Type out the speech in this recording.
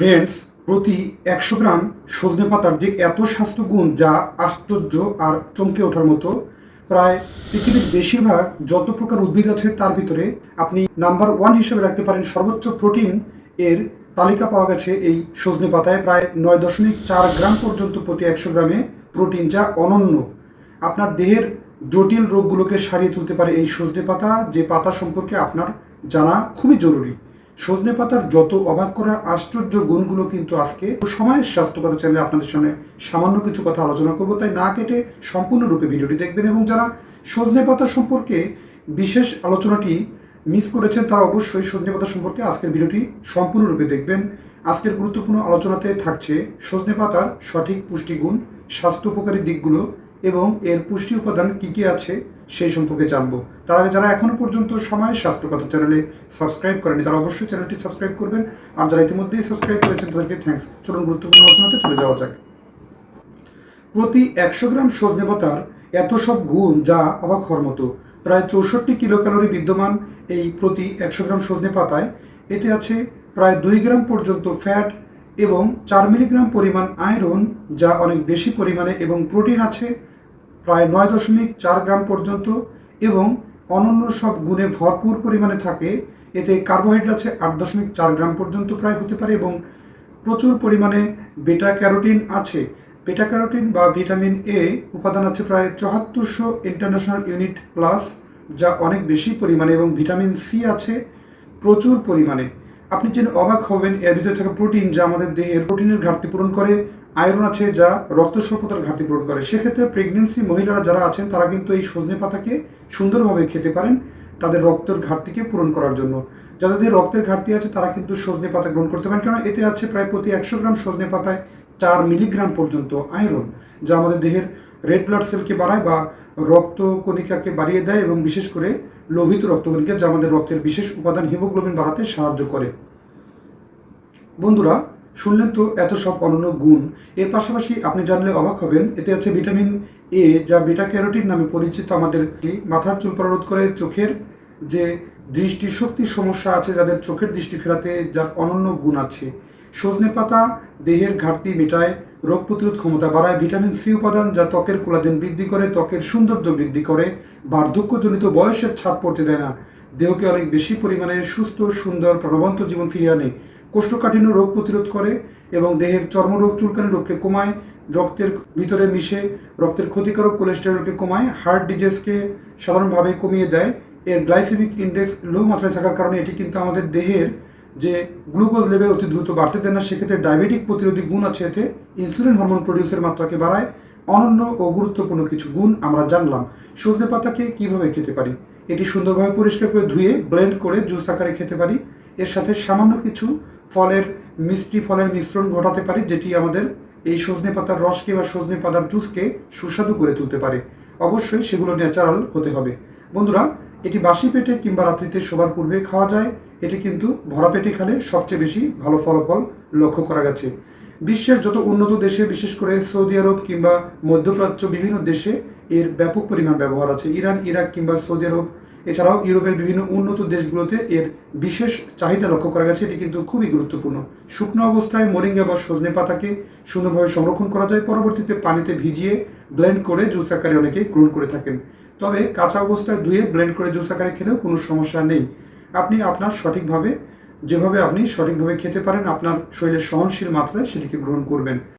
Friends প্রতি একশো গ্রাম সজনে পাতার যে এত স্বাস্থ্যগুণ যা আশ্চর্য আর চমকে ওঠার মতো, প্রায় পৃথিবীর বেশিরভাগ যত প্রকার উদ্ভিদ আছে তার ভিতরে আপনি নাম্বার ওয়ান হিসেবে রাখতে পারেন সর্বোচ্চ প্রোটিন এর তালিকা পাওয়া গেছে এই সজনে পাতায় প্রায় নয় দশমিক চার গ্রাম পর্যন্ত প্রতি একশো গ্রামে প্রোটিন যা অনন্য। আপনার দেহের জটিল রোগগুলোকে সারিয়ে তুলতে পারে এই সজনে পাতা, যে পাতা সম্পর্কে আপনার জানা খুবই জরুরি। সজনে পাতার যত অবাক করা আশ্চর্য গুণগুলো কিন্তু আজকে সময়ের স্বাস্থ্য কথা চ্যানেলে আপনাদের সামনে সামান্য কিছু কথা আলোচনা করব। তাই না কেটে সম্পূর্ণরূপে ভিডিওটি দেখবেন এবং যারা সজনে পাতা সম্পর্কে বিশেষ আলোচনাটি মিস করেছেন, তারা অবশ্যই সজনে পাতা সম্পর্কে আজকের ভিডিওটি সম্পূর্ণরূপে দেখবেন। আজকের গুরুত্বপূর্ণ আলোচনাতে থাকছে সজনে পাতার সঠিক পুষ্টিগুণ, স্বাস্থ্য উপকারী দিকগুলো এবং এর পুষ্টি উপাদান কি কি আছে সেই সম্পর্কে জানব। তার আগে যারা এখনও পর্যন্ত সময় স্বাস্থ্য কথা চ্যানেলে সাবস্ক্রাইব করেনি, তারা অবশ্যই চ্যানেলটি সাবস্ক্রাইব করবেন। আর যারা ইতিমধ্যেই সাবস্ক্রাইব করেছেন, তাদেরকে থ্যাঙ্কস চলুন গুরুত্বপূর্ণ আলোচনাতে চলে যাওয়া যাক। প্রতি একশো গ্রাম সজনে পাতার এত সব গুণ যা অবাক হওয়ার মতো। প্রায় চৌষট্টি কিলো ক্যালোরি বিদ্যমান এই প্রতি একশো গ্রাম সজনে পাতায়। এতে আছে প্রায় দুই গ্রাম পর্যন্ত ফ্যাট এবং চার মিলিগ্রাম পরিমাণ আয়রন যা অনেক বেশি পরিমাণে এবং প্রোটিন আছে প্রায় নয় দশমিক চার গ্রাম পর্যন্ত এবং অনন্য সব গুণে ভরপুর পরিমাণে থাকে। এতে কার্বোহাইড্রেট আছে আট দশমিক চার গ্রাম পর্যন্ত প্রায় হতে পারে এবং প্রচুর পরিমাণে বেটা ক্যারোটিন আছে। বেটা ক্যারোটিন বা ভিটামিন এ উপাদান আছে প্রায় চুয়াত্তরশো ইন্টারন্যাশনাল ইউনিট প্লাস যা অনেক বেশি পরিমাণে এবং ভিটামিন সি আছে প্রচুর পরিমাণে। আপনি জেনে অবাক হবেন, এর ভিতরে থাকা প্রোটিন যা আমাদের দেহের প্রোটিনের ঘাটতি পূরণ করে আয়রন আছে যা রক্ত স্বল্পতার ঘাটতি পূরণ করে। সেক্ষেত্রে প্রেগনেন্সি মহিলারা যারা আছেন, তারা কিন্তু এই সজনে পাতাকে সুন্দরভাবে খেতে পারেন তাদের রক্তের ঘাটতিকে পূরণ করার জন্য। যাদের রক্তের ঘাটতি আছে, তারা কিন্তু সজনে পাতা গ্রহণ করতে পারেন। কারণ এতে আছে প্রায় প্রতি একশো গ্রাম সজনে পাতায় চার মিলিগ্রাম পর্যন্ত আয়রন, যা আমাদের দেহের রেড ব্লাড সেলকে বাড়ায় বা রক্ত কণিকাকে বাড়িয়ে দেয় এবং বিশেষ করে লোহিত রক্তকণিকা, যা আমাদের রক্তের বিশেষ উপাদান হিমোগ্লোবিন বাড়াতে সাহায্য করে। বন্ধুরা শুনলেন তো এত সব অনন্য গুণ। এর পাশাপাশি আপনি জানলে অবাক হবেন, এতে আছে ভিটামিন এ যা বিটা ক্যারোটিন নামে পরিচিত আমাদের মাথার চুল প্ররোধ করে চোখের যে দৃষ্টি শক্তির সমস্যা আছে, যাদের চোখের দৃষ্টি ফেরাতে যার অনন্য গুণ আছে। সজনে পাতা দেহের ঘাটতি মেটায়, রোগ প্রতিরোধ ক্ষমতা বাড়ায়, ভিটামিন সি উপাদান যা ত্বকের কোলাজেন বৃদ্ধি করে, ত্বকের সৌন্দর্য বৃদ্ধি করে, বার্ধক্যজনিত বয়সের ছাপ পড়তে দেয় না। দেহকে অনেক বেশি পরিমাণে সুস্থ, সুন্দর, প্রাণবন্ত জীবন ফিরিয়ে আনে। কোষ্ঠকাঠিন্য রোগ প্রতিরোধ করে এবং দেহের চর্মরোগ, চুলকানি রোগকে কমায়, রক্তের ভিতরে মিশে রক্তের ক্ষতিকারক কোলেস্টেরলকে কমায়, হার্ট ডিজিজকে সাধারণভাবে কমিয়ে দেয়। এর গ্লাইসেমিক ইন্ডেক্স লো মাত্রায় থাকার কারণে এটি কিন্তু আমাদের দেহের যে গ্লুকোজ লেভেল অতি দ্রুত বাড়তে দেয় না, সেক্ষেত্রে ডায়াবেটিক প্রতিরোধী গুণ আছে এতে, ইনসুলিন হরমোন প্রডিউসের মাত্রাকে বাড়ায়, অনন্য ও গুরুত্বপূর্ণ কিছু গুণ আমরা জানলাম। সজনে পাতাকে কীভাবে খেতে পারি? এটি সুন্দরভাবে পরিষ্কার করে ধুয়ে ব্লেন্ড করে জুস আকারে খেতে পারি। এর সাথে সামান্য কিছু ফলের, মিষ্টি ফলের মিশ্রণ ঘটাতে পারি, যেটি আমাদের এই সজনে পাতার রসকে বা সজনে পাতার জুসকে সুস্বাদু করে তুলতে পারে। অবশ্যই সেগুলো ন্যাচারাল হতে হবে। বন্ধুরা, এটি বাসি পেটে কিংবা রাত্রিতে শোবার পূর্বে খাওয়া যায়। এটি কিন্তু ভরা পেটে খেলে সবচেয়ে বেশি ভালো ফলাফল লক্ষ্য করা গেছে। বিশ্বের যত উন্নত দেশে, বিশেষ করে সৌদি আরব কিংবা মধ্যপ্রাচ্য বিভিন্ন দেশে এর ব্যাপক পরিমাণ ব্যবহার আছে। ইরান, ইরাক কিংবা সৌদি আরব এছাড়াও ইউরোপের বিভিন্ন উন্নত দেশগুলোতে এর বিশেষ চাহিদা লক্ষ্য করা গেছে, এটি কিন্তু খুবই গুরুত্বপূর্ণ। শুকনো অবস্থায় মোরিঙ্গা বা সজনে পাতাকে সুন্দরভাবে সংরক্ষণ করা যায়, পরবর্তীতে পানিতে ভিজিয়ে ব্লেন্ড করে জুস আকারে অনেকে গ্রহণ করে থাকেন। তবে কাঁচা অবস্থায় ধুয়ে ব্লেন্ড করে জুস আকারে খেলেও কোনো সমস্যা নেই। আপনি আপনার সঠিকভাবে, যেভাবে আপনি সঠিকভাবে খেতে পারেন, আপনার শরীরের সহনশীল মাত্রায় সেটিকে গ্রহণ করবেন।